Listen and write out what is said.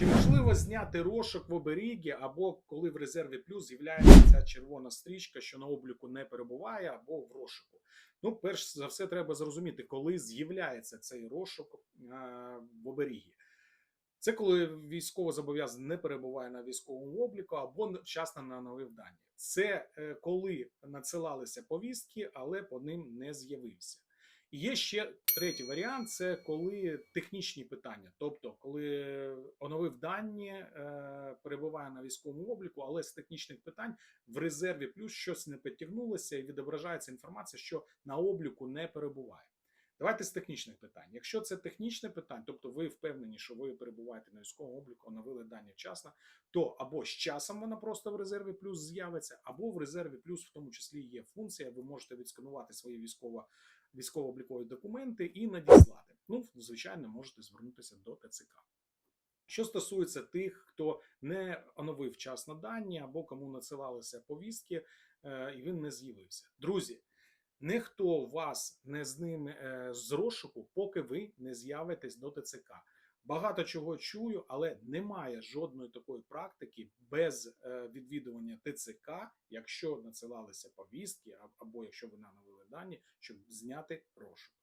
Чи можливо зняти розшук в оберігі, або коли в резерві плюс з'являється ця червона стрічка, що на обліку не перебуває, або в розшуку? Ну, перш за все, треба зрозуміти, коли з'являється цей розшук е, в оберігі. Це коли військовозобов'язаний не перебуває на військовому обліку або вчасно не оновив дані. Це е, коли надсилалися повістки, але по ним не з'явився. Є ще третій варіант: це коли технічні питання, тобто, коли оновив дані, е, перебуває на військовому обліку, але з технічних питань в резерві плюс щось не підтягнулося і відображається інформація, що на обліку не перебуває. Давайте з технічних питань. Якщо це технічне питання, тобто ви впевнені, що ви перебуваєте на військовому обліку, оновили дані вчасно, то або з часом вона просто в резерві плюс з'явиться, або в резерві плюс, в тому числі є функція, ви можете відсканувати свої військово військово-облікові документи і надіслати. Ну, звичайно, можете звернутися до ТЦК. Що стосується тих, хто не оновив вчасно дані або кому надсилалися повістки, е, і він не з'явився. Друзі, ніхто вас не з ними е, з розшуку, поки ви не з'явитесь до ТЦК. Багато чого чую, але немає жодної такої практики без е, відвідування ТЦК, якщо надсилалися повістки, або якщо ви нановили дані, щоб зняти розшук.